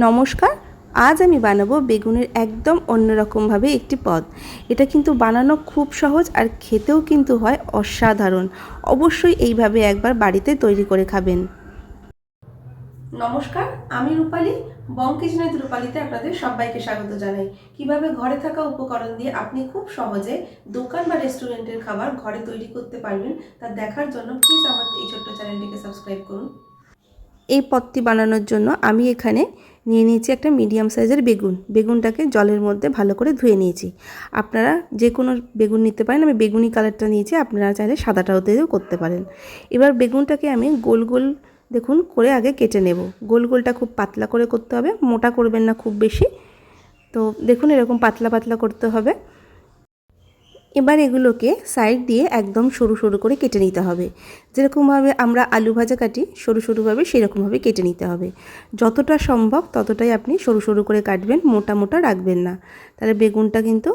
নমস্কার, আজ আমি বানাবো বেগুনের একদম অন্যরকমভাবে একটি পদ। এটা কিন্তু বানানো খুব সহজ আর খেতেও কিন্তু হয় অসাধারণ। অবশ্যই এইভাবে একবার বাড়িতে তৈরি করে খাবেন। নমস্কার, আমি রূপালী বং কিচেনের রূপালীতে আপনাদের সবাইকে স্বাগত জানাই। কীভাবে ঘরে থাকা উপকরণ দিয়ে আপনি খুব সহজে দোকান বা রেস্টুরেন্টের খাবার ঘরে তৈরি করতে পারবেন, তা দেখার জন্য প্লিজ আমার এই ছোট্ট চ্যানেলটিকে সাবস্ক্রাইব করুন। এই পদটি বানানোর জন্য আমি এখানে নিয়ে নিয়েছি একটা মিডিয়াম সাইজের বেগুন। বেগুনটাকে জলের মধ্যে ভালো করে ধুয়ে নিয়েছি। আপনারা যে কোনো বেগুন নিতে পারেন, আমি বেগুনি কালারটা নিয়েছি, আপনারা চাইলে সাদাটাও দিয়েও করতে পারেন। এবার বেগুনটাকে আমি গোল গোল, দেখুন, করে আগে কেটে নেব। গোল গোলটা খুব পাতলা করে করতে হবে, মোটা করবেন না খুব বেশি। তো দেখুন, এরকম পাতলা পাতলা করতে হবে। এবার এগুলোকে সাইড দিয়ে একদম সরু সরু করে কেটে নিতে হবে। যেরকমভাবে আমরা আলু ভাজা কাটি, সরু সরুভাবে সেরকমভাবে কেটে নিতে হবে। যতটা সম্ভব ততটাই আপনি সরু সরু করে কাটবেন, মোটা মোটা রাখবেন না। তাহলে বেগুনটা কিন্তু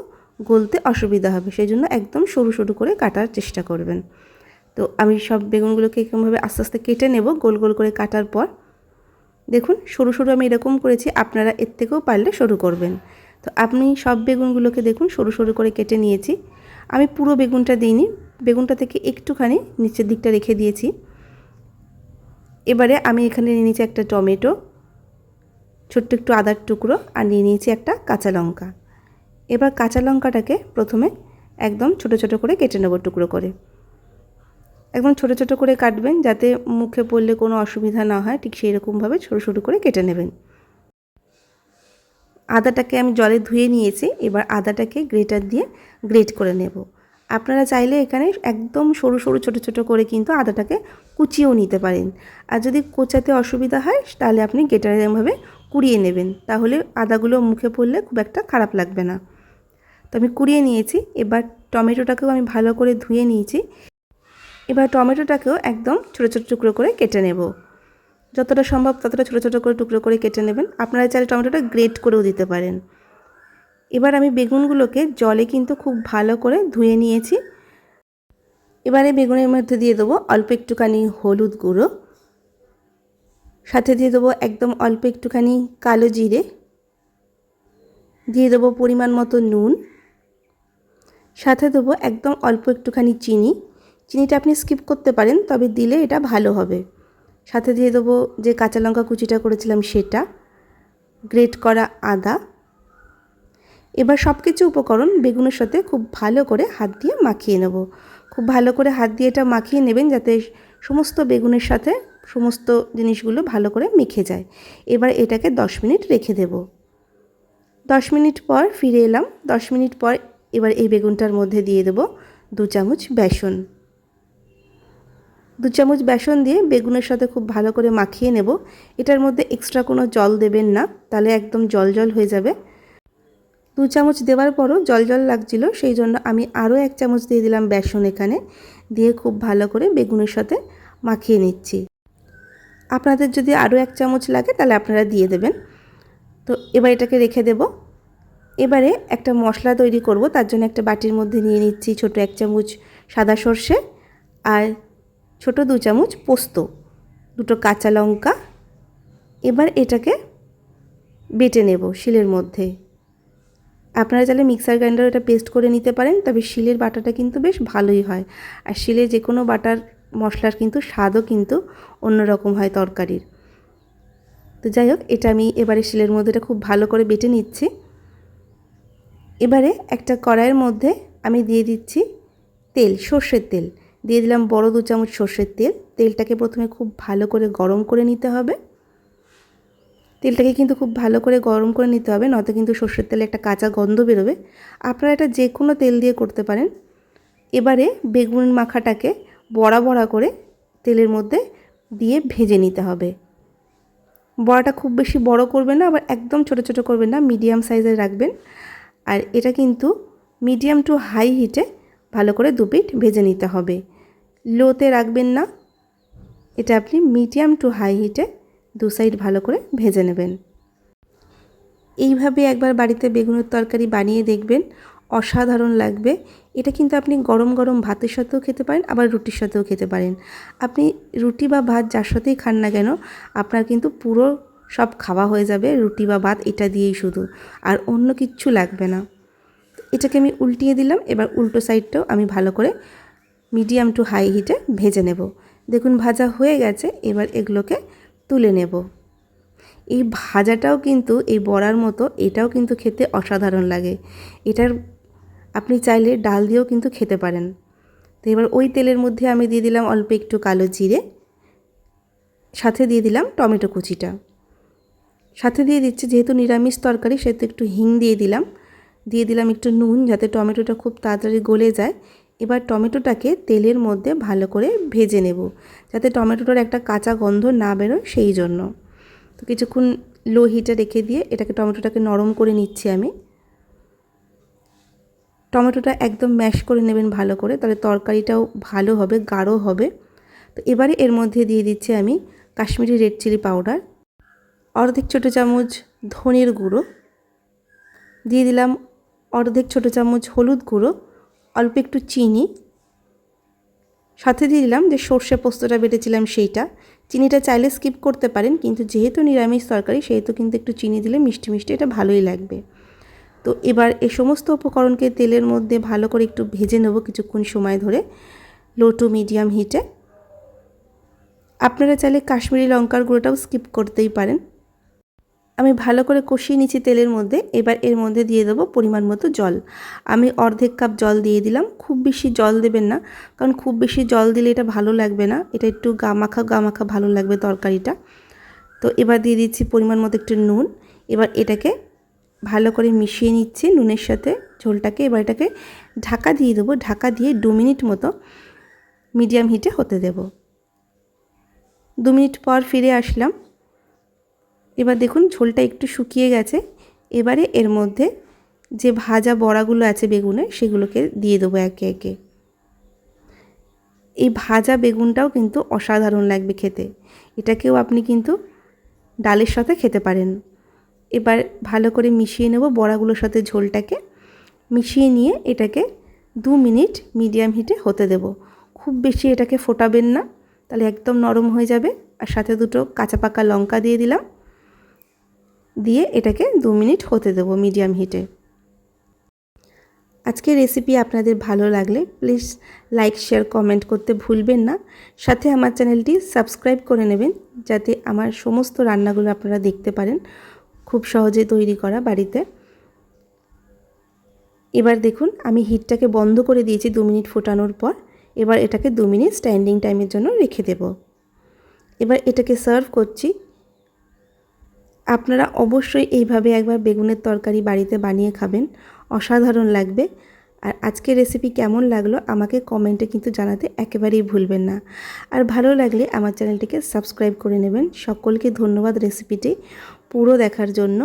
গলতে অসুবিধা হবে সেই জন্য একদম সরু সরু করে কাটার চেষ্টা করবেন। তো আমি সব বেগুনগুলোকে এরকমভাবে আস্তে আস্তে কেটে নেব, গোল গোল করে কাটার পর। দেখুন, সরু সরু আমি এরকম করেছি, আপনারা এর থেকেও পারলে সরু করবেন। তো আপনি সব বেগুনগুলোকে দেখুন, সরু সরু করে কেটে নিয়েছি। আমি পুরো বেগুনটা দিইনি, বেগুনটা থেকে একটুখানি নিচের দিকটা রেখে দিয়েছি। এবারে আমি এখানে নিয়ে নিয়েছি একটা টমেটো, ছোট্ট একটু আদার টুকরো আর নিয়ে নিয়েছি একটা কাঁচা লঙ্কা। এবার কাঁচা লঙ্কাটাকে প্রথমে একদম ছোট ছোট করে কেটে নেব টুকরো করে। একদম ছোট ছোট করে কাটবেন যাতে মুখে পড়লে কোনো অসুবিধা না হয়, ঠিক সেই রকমভাবে ছোটো ছোটো করে কেটে নেবেন। আদাটাকে আমি জলে ধুয়ে নিয়েছি, এবার আদাটাকে গ্রেটার দিয়ে গ্রেট করে নেব। আপনারা চাইলে এখানে একদম সরু সরু ছোটো ছোটো করে কিন্তু আদাটাকে কুচিয়েও নিতে পারেন। আর যদি কোচাতে অসুবিধা হয়, তাহলে আপনি গ্রেটারে এরমভাবে কুড়িয়ে নেবেন, তাহলে আদাগুলো মুখে পড়লে খুব একটা খারাপ লাগবে না। তো আমি কুড়িয়ে নিয়েছি, এবার টমেটোটাকেও আমি ভালো করে ধুয়ে নিয়েছি। এবার টমেটোটাকেও একদম ছোটো ছোটো টুকরো করে কেটে নেব। যতটা সম্ভব ততটা ছোটো ছোটো করে টুকরো করে কেটে নেবেন। আপনারা চাইলে টমেটোটা গ্রেট করেও দিতে পারেন। এবার আমি বেগুনগুলোকে জলে কিন্তু খুব ভালো করে ধুয়ে নিয়েছি। এবারে বেগুনের মধ্যে দিয়ে দেবো অল্প একটুখানি হলুদ গুঁড়ো। সাথে দিয়ে দেবো একদম অল্প একটুখানি কালো জিরে। দিয়ে দেবো পরিমাণ মতো নুন। সাথে দেবো একদম অল্প একটুখানি চিনি। চিনিটা আপনি স্কিপ করতে পারেন, তবে দিলে এটা ভালো হবে। সাথে দিয়ে দেবো যে কাঁচা লঙ্কা কুচিটা করেছিলাম সেটা, গ্রেট করা আদা। এবার সব কিছু উপকরণ বেগুনের সাথে খুব ভালো করে হাত দিয়ে মাখিয়ে নেব। খুব ভালো করে হাত দিয়ে এটা মাখিয়ে নেবেন যাতে সমস্ত বেগুনের সাথে সমস্ত জিনিসগুলো ভালো করে মেখে যায়। এবার এটাকে দশ মিনিট রেখে দেব। দশ মিনিট পর ফিরে এলাম। দশ মিনিট পর এবার এই বেগুনটার মধ্যে দিয়ে দেবো দু চামচ বেসন। দু চামচ বেসন দিয়ে বেগুনের সাথে খুব ভালো করে মাখিয়ে নেব। এটার মধ্যে এক্সট্রা কোনো জল দেবেন না, তাহলে একদম জল জল হয়ে যাবে। দু চামচ দেওয়ার পরও জল জল লাগছিল, সেই জন্য আমি আরও এক চামচ দিয়ে দিলাম বেসন এখানে। দিয়ে খুব ভালো করে বেগুনের সাথে মাখিয়ে নিচ্ছি। আপনাদের যদি আরও এক চামচ লাগে, তাহলে আপনারা দিয়ে দেবেন। তো এবার এটাকে রেখে দেব। এবারে একটা মশলা তৈরি করব, তার জন্য একটা বাটির মধ্যে নিয়ে নিচ্ছি ছোট এক চামচ সাদা সর্ষে আর ছোট দু চামচ পোস্ত, দুটো কাঁচা লঙ্কা। এবার এটাকে বেটে নেব শিলের মধ্যে। আপনারা চাইলে মিক্সার গ্রাইন্ডার এটা পেস্ট করে নিতে পারেন, তবে শিলের বাটাটা কিন্তু বেশ ভালোই হয়। আর শিলে যে কোনো বাটার মশলার কিন্তু স্বাদও কিন্তু অন্যরকম হয় তরকারির। তো যাই হোক, এটা আমি এবারে শিলের মধ্যে এটা খুব ভালো করে বেটে নিচ্ছি। এবারে একটা কড়াইয়ের মধ্যে আমি দিয়ে দিচ্ছি তেল, সর্ষের তেল। দিয়ে দিলাম বড় দু চামচ সর্ষের তেল। তেলটাকে প্রথমে খুব ভালো করে গরম করে নিতে হবে। তেলটাকে কিন্তু খুব ভালো করে গরম করে নিতে হবে, নয়তো কিন্তু সর্ষের তেলে একটা কাঁচা গন্ধ বেরোবে। আপনারা এটা যে কোনো তেল দিয়ে করতে পারেন। এবারে বেগুন মাখাটাকে বড়া বড়া করে তেলের মধ্যে দিয়ে ভেজে নিতে হবে। বড়াটা খুব বেশি বড় করবেন না, আবার একদম ছোট ছোট করবেন না, মিডিয়াম সাইজের রাখবেন। আর এটা কিন্তু মিডিয়াম টু হাই হিটে ভালো করে দু পিঠ ভেজে নিতে হবে। লোতে রাখবেন না। এটা আপনি মিডিয়াম টু হাই হিটে দু সাইড ভালো করে ভেজে নেবেন। এইভাবে একবার বাড়িতে বেগুনের তরকারি বানিয়ে দেখবেন, অসাধারণ লাগবে। এটা কিন্তু আপনি গরম গরম ভাতের সাথেও খেতে পারেন, আবার রুটির সাথেও খেতে পারেন। আপনি রুটি বা ভাত যার সাথেই খান না কেন, আপনার কিন্তু পুরো সব খাওয়া হয়ে যাবে, রুটি বা ভাত এটা দিয়েই শুধু, আর অন্য কিচ্ছু লাগবে না। এটাকে আমি উল্টিয়ে দিলাম, এবার উল্টো সাইডটাও আমি ভালো করে মিডিয়াম টু হাই হিটে ভেজে নেব। দেখুন, ভাজা হয়ে গেছে, এবার এগুলোকে তুলে নেব। এই ভাজাটাও কিন্তু, এই বড়ার মতো, এটাও কিন্তু খেতে অসাধারণ লাগে। এটার আপনি চাইলে ডাল দিয়েও কিন্তু খেতে পারেন। তো এবার ওই তেলের মধ্যে আমি দিয়ে দিলাম অল্প একটু কালো জিরে, সাথে দিয়ে দিলাম টমেটো কুচিটা। সাথে দিয়ে দিচ্ছি, যেহেতু নিরামিষ তরকারি, সেহেতু একটু হিং দিয়ে দিলাম। দিয়ে দিলাম একটু নুন, যাতে টমেটোটা খুব তাড়াতাড়ি গলে যায়। এবার টমেটোটাকে তেলের মধ্যে ভালো করে ভেজে নেব, যাতে টমেটোটার একটা কাঁচা গন্ধ না বেরোয় সেই জন্য। তো কিছুক্ষণ লো হিটে রেখে দিয়ে এটাকে টমেটোটাকে নরম করে নিচ্ছি আমি। টমেটোটা একদম ম্যাশ করে নেবেন ভালো করে, তাহলে তরকারিটাও ভালো হবে, গাঢ় হবে। তো এবারে এর মধ্যে দিয়ে দিচ্ছি আমি কাশ্মীরি রেড চিলি পাউডার অর্ধেক ছোটো চামচ ধনের গুঁড়ো, দিয়ে দিলাম অর্ধেক ছোটো চামচ হলুদ গুঁড়ো অল্প একটু চিনি। সাথে দিয়ে দিলাম যে সর্ষে পোস্তটা বেটেছিলাম সেইটা। চিনিটা চাইলে স্কিপ করতে পারেন, কিন্তু যেহেতু নিরামিষ তরকারি, সেহেতু কিন্তু একটু চিনি দিলে মিষ্টি মিষ্টি এটা ভালোই লাগবে। তো এবার এই সমস্ত উপকরণকে তেলের মধ্যে ভালো করে একটু ভেজে নেব কিছুক্ষণ সময় ধরে লো টু মিডিয়াম হিটে আপনারা চাইলে কাশ্মীরি লঙ্কার গুঁড়োটাও স্কিপ করতেই পারেন। আমি ভালো করে কষিয়ে নিচ্ছি তেলের মধ্যে, এবার এর মধ্যে দিয়ে দেবো পরিমাণ মতো জল। আমি অর্ধেক কাপ জল দিয়ে দিলাম, খুব বেশি জল দেবেন না, কারণ খুব বেশি জল দিলে এটা ভালো লাগবে না, এটা একটু গামাখা গামাখা ভালো লাগবে তরকারিটা। তো এবার দিয়ে দিচ্ছি পরিমাণ মতো একটু নুন, এবার এটাকে ভালো করে মিশিয়ে নিচ্ছি নুনের সাথে ঝোলটাকে, এবার এটাকে ঢাকা দিয়ে দেবো, ঢাকা দিয়ে দু মিনিট মতো মিডিয়াম হিটে হতে দেব। দু মিনিট পর ফিরে আসলাম এবার দেখুন ঝোলটা একটু শুকিয়ে গেছে। এবারে এর মধ্যে যে ভাজা বড়াগুলো আছে বেগুনের সেগুলোকে দিয়ে দেবো একে একে। এই ভাজা বেগুনটাও কিন্তু অসাধারণ লাগবে খেতে। এটাকেও আপনি কিন্তু ডালের সাথে খেতে পারেন। এবার ভালো করে মিশিয়ে নেব বড়াগুলোর সাথে ঝোলটাকে। মিশিয়ে নিয়ে এটাকে দু মিনিট মিডিয়াম হিটে হতে দেব। খুব বেশি এটাকে ফোটাবেন না, তাহলে একদম নরম হয়ে যাবে। আর সাথে দুটো কাঁচা পাকা লঙ্কা দিয়ে দিলাম। দিয়ে এটাকে দু মিনিট হতে দেবো মিডিয়াম হিটে। আজকের রেসিপি আপনাদের ভালো লাগলে প্লিজ লাইক, শেয়ার, কমেন্ট করতে ভুলবেন না। সাথে আমার চ্যানেলটি সাবস্ক্রাইব করে নেবেন যাতে আমার সমস্ত রান্নাগুলো আপনারা দেখতে পারেন খুব সহজে তৈরি করা বাড়িতে। এবার দেখুন, আমি হিটটাকে বন্ধ করে দিয়েছি দু মিনিট ফোটানোর পর। এবার এটাকে দু মিনিট স্ট্যান্ডিং টাইমের জন্য রেখে দেব। এবার এটাকে সার্ভ করছি আপনারা অবশ্যই এইভাবে একবার বেগুনের তরকারি বাড়িতে বানিয়ে খাবেন। অসাধারণ লাগবে। আর আজকের রেসিপি কেমন লাগল আমাকে কমেন্টে কিন্তু জানাতে একেবারেই ভুলবেন না। আর ভালো লাগলে আমার চ্যানেলটিকে সাবস্ক্রাইব করে নেবেন। সকলকে ধন্যবাদ রেসিপিটি পুরো দেখার জন্য।